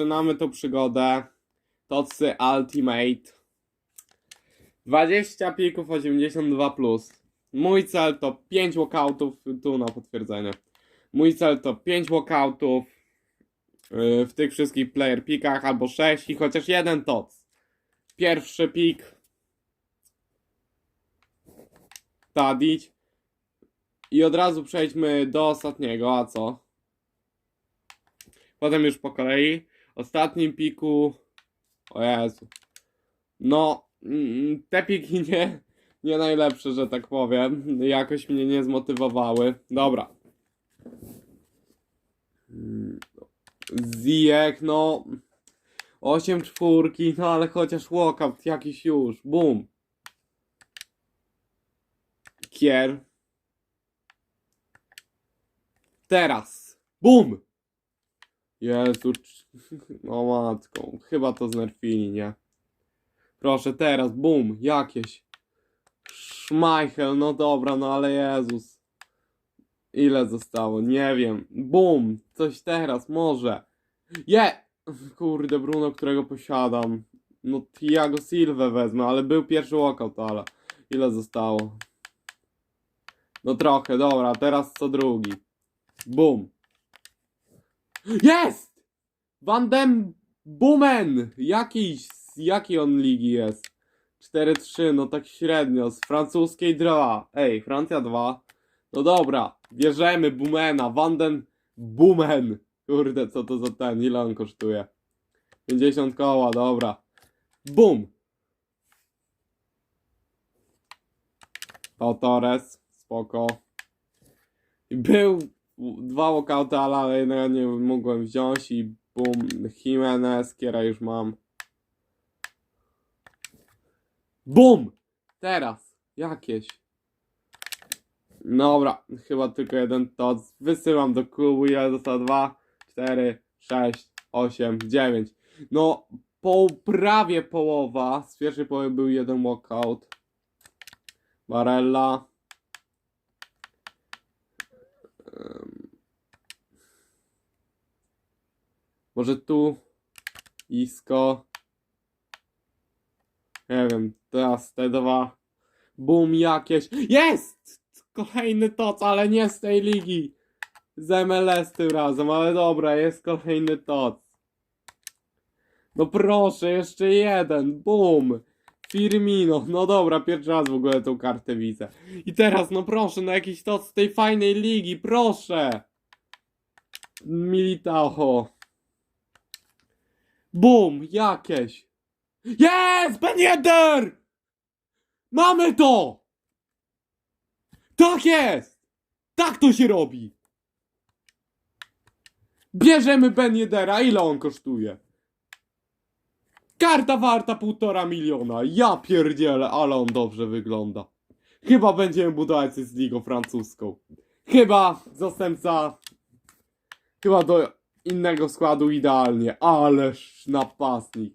zaczynamy tą przygodę. Tocy Ultimate. 20 pików 82 plus. Mój cel to 5 walkoutów, tu na potwierdzenie. Mój cel to 5 walkoutów yy, w tych wszystkich player pikach, albo 6 i chociaż jeden toc. Pierwszy pik. Tadić. I od razu przejdźmy do ostatniego, a co? Potem już po kolei. Ostatnim piku. O Jezu. No, mm, te piki nie, nie najlepsze, że tak powiem. Jakoś mnie nie zmotywowały. Dobra. Mm, Zijek, no. 8 czwórki, no ale chociaż walkout jakiś już. Boom. Kier. Teraz. Boom! Jezu. cz- No matką. Chyba to znerfili, nie? Proszę teraz. Boom. Jakieś. Szmajchel. No dobra, no ale Jezus. Ile zostało? Nie wiem. Boom. Coś teraz. Może. Je! Kurde, Bruno, którego posiadam. No Thiago Silva wezmę, ale był pierwszy walkout, ale ile zostało? No trochę, dobra, teraz co drugi. Boom. Jest! Van den Boomen! Jakiś, z jakiej on ligi jest? 4-3, no tak średnio, z francuskiej 2. Ej, Francja 2. No dobra, bierzemy Boomena, Van den Boomen. Kurde, co to za ten, ile on kosztuje? 50 koła, dobra. Boom! Pau Torres, spoko. Był dwa walkouty, ale jednego nie mogłem wziąć i boom, Jimenez, Kiera już mam. Boom! Teraz, jakieś. Dobra, chyba tylko jeden to. Wysyłam do klubu, ile zostało? 2, 4, 6, 8, 9. No, po prawie połowa. Z pierwszej połowy był jeden walkout. Barella. Może tu. Isko. Nie wiem, teraz te dwa. Boom jakieś. Jest! Kolejny toc, ale nie z tej ligi. Z MLS tym razem, ale dobra, jest kolejny toc. No proszę, jeszcze jeden. Boom. Firmino. No dobra, pierwszy raz w ogóle tą kartę widzę. I teraz, no proszę, no jakiś toc z tej fajnej ligi, proszę. Militao. Boom, jakieś. Jest! Ben! Mamy to! Tak jest! Tak to się robi! Bierzemy Ben Yedera, ile on kosztuje? Karta warta półtora miliona. Ja pierdzielę, ale on dobrze wygląda. Chyba będziemy budować z ligą francuską. Chyba zastępca. Chyba do innego składu idealnie. Ależ napastnik.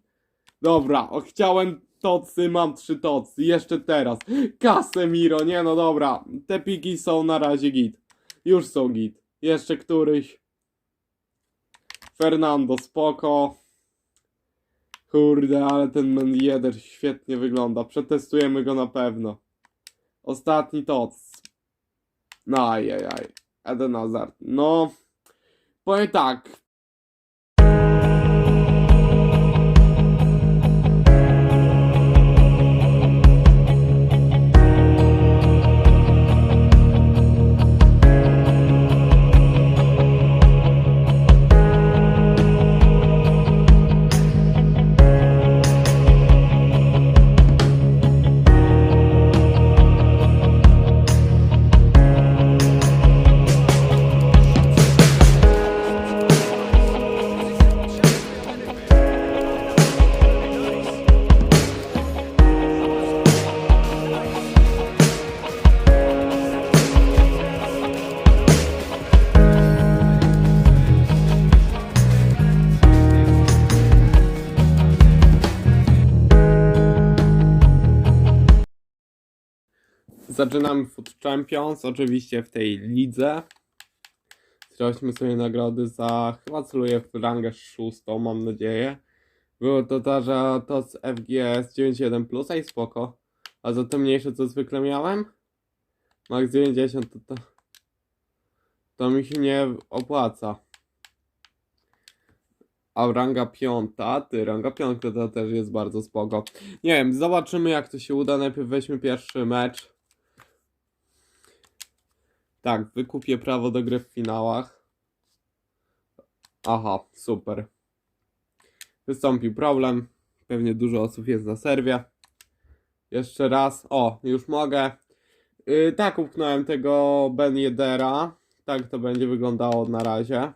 Dobra, o, chciałem tocy, mam trzy tocy. Jeszcze teraz. Casemiro, nie no dobra. Te piki są na razie git. Już są git. Jeszcze któryś. Fernando, spoko. Kurde, ale ten Men Jeder świetnie wygląda. Przetestujemy go na pewno. Ostatni toc. No ajajaj. Eden Hazard. No. Powiem tak. Zaczynamy Food Champions, oczywiście w tej lidze. Sprawdźmy sobie nagrody za, chyba celuję w rangę szóstą, mam nadzieję. Było to ta, że to z FGS 9.1 a i spoko. A za te mniejsze co zwykle miałem? Max 90 to, to, to mi się nie opłaca. A ranga piąta, ty, ranga piątka to też jest bardzo spoko. Nie wiem, zobaczymy jak to się uda. Najpierw weźmy pierwszy mecz. Tak, wykupię prawo do gry w finałach. Aha, super. Wystąpił problem. Pewnie dużo osób jest na serwie. Jeszcze raz. O, już mogę. Yy, tak, upchnąłem tego Ben Yedera. Tak to będzie wyglądało na razie.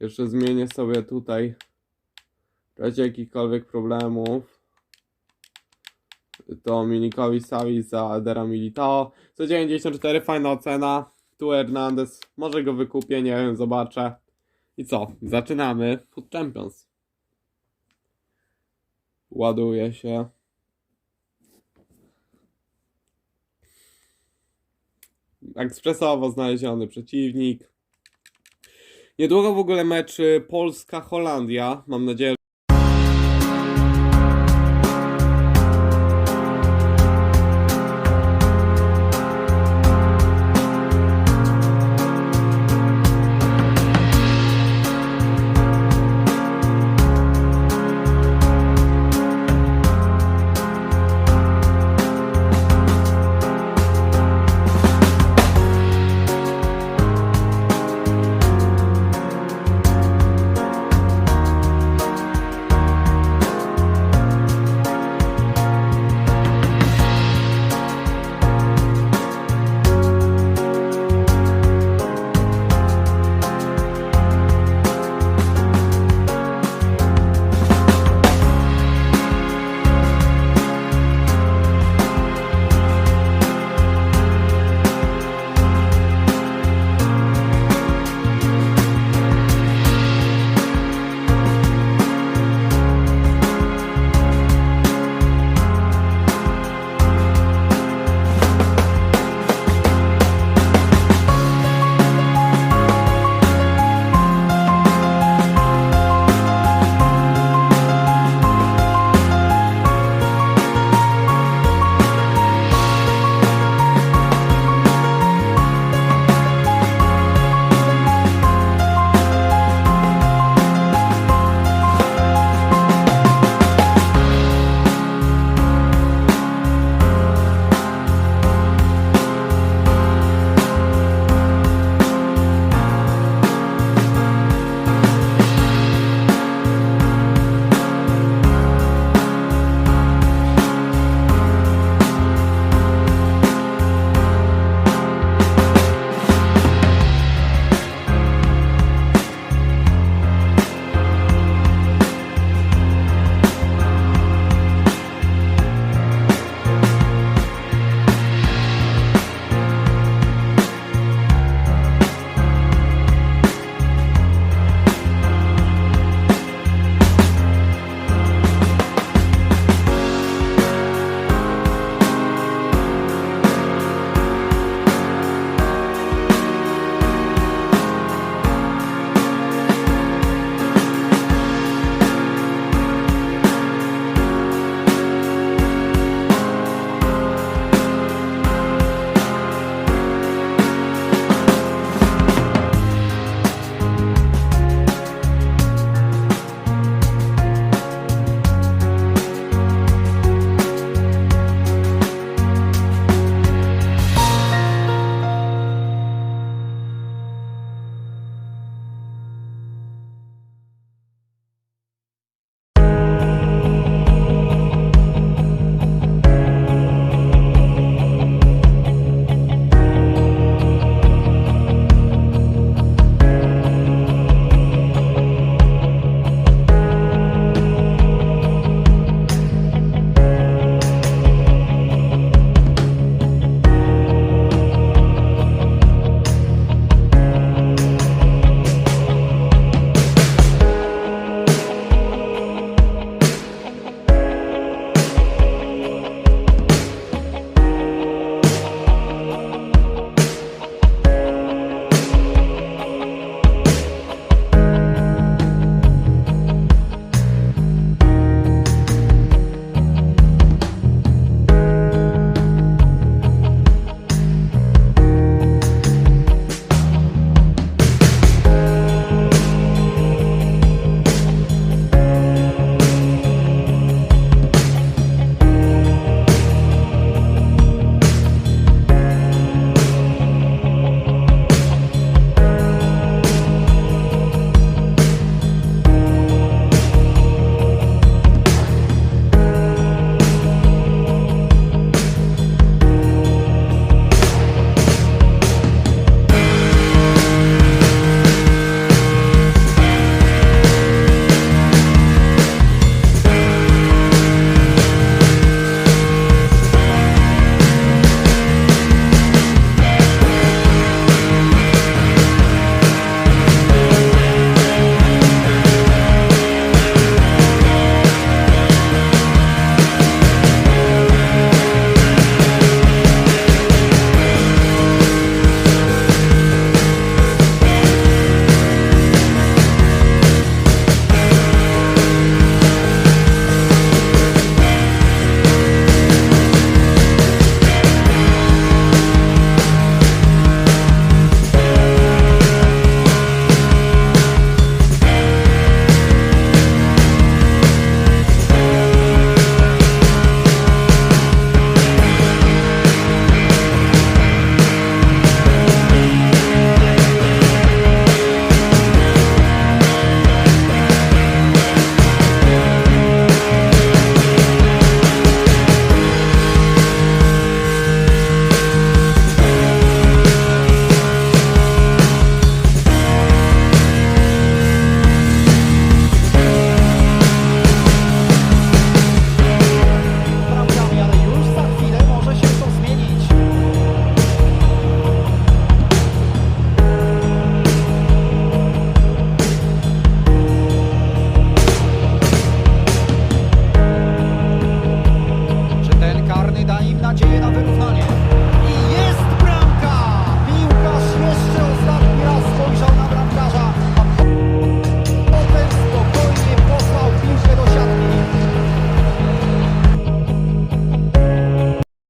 Jeszcze zmienię sobie tutaj w razie jakichkolwiek problemów. To Minikowi Savi za Edera Militao. 194, fajna ocena. Tu Hernandez. Może go wykupię, nie wiem, zobaczę. I co? Zaczynamy Food Champions. Ładuje się. Ekspresowo znaleziony przeciwnik. Niedługo w ogóle mecz Polska-Holandia. Mam nadzieję,